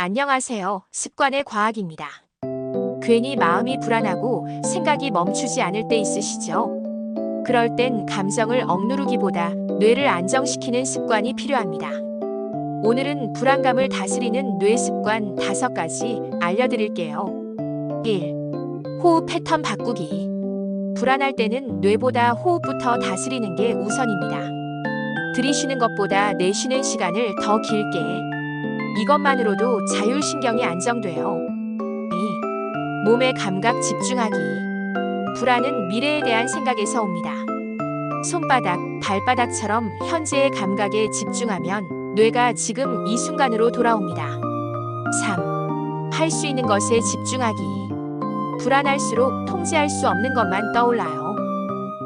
안녕하세요. 습관의 과학입니다. 괜히 마음이 불안하고 생각이 멈추지 않을 때 있으시죠? 그럴 땐 감정을 억누르기보다 뇌를 안정시키는 습관이 필요합니다. 오늘은 불안감을 다스리는 뇌 습관 5가지 알려드릴게요. 1. 호흡 패턴 바꾸기. 불안할 때는 뇌보다 호흡부터 다스리는 게 우선입니다. 들이쉬는 것보다 내쉬는 시간을 더 길게. 이것만으로도 자율신경이 안정돼요. 2. 몸의 감각 집중하기. 불안은 미래에 대한 생각에서 옵니다. 손바닥, 발바닥처럼 현재의 감각에 집중하면 뇌가 지금 이 순간으로 돌아옵니다. 3. 할 수 있는 것에 집중하기. 불안할수록 통제할 수 없는 것만 떠올라요.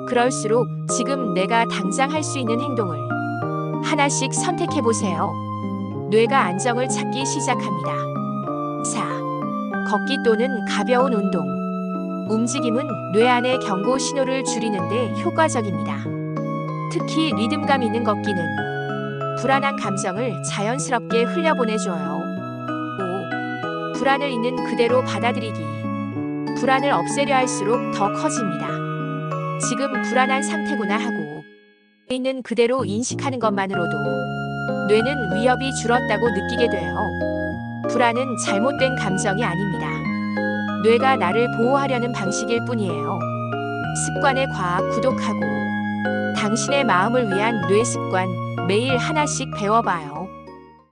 그럴수록 지금 내가 당장 할 수 있는 행동을 하나씩 선택해 보세요. 뇌가 안정을 찾기 시작합니다. 4. 걷기 또는 가벼운 운동. 움직임은 뇌 안의 경고 신호를 줄이는데 효과적입니다. 특히 리듬감 있는 걷기는 불안한 감정을 자연스럽게 흘려보내줘요. 5. 불안을 있는 그대로 받아들이기. 불안을 없애려 할수록 더 커집니다. 지금 불안한 상태구나 하고 있는 그대로 인식하는 것만으로도 뇌는 위협이 줄었다고 느끼게 돼요. 불안은 잘못된 감정이 아닙니다. 뇌가 나를 보호하려는 방식일 뿐이에요. 습관의 과학 구독하고 당신의 마음을 위한 뇌 습관 매일 하나씩 배워봐요.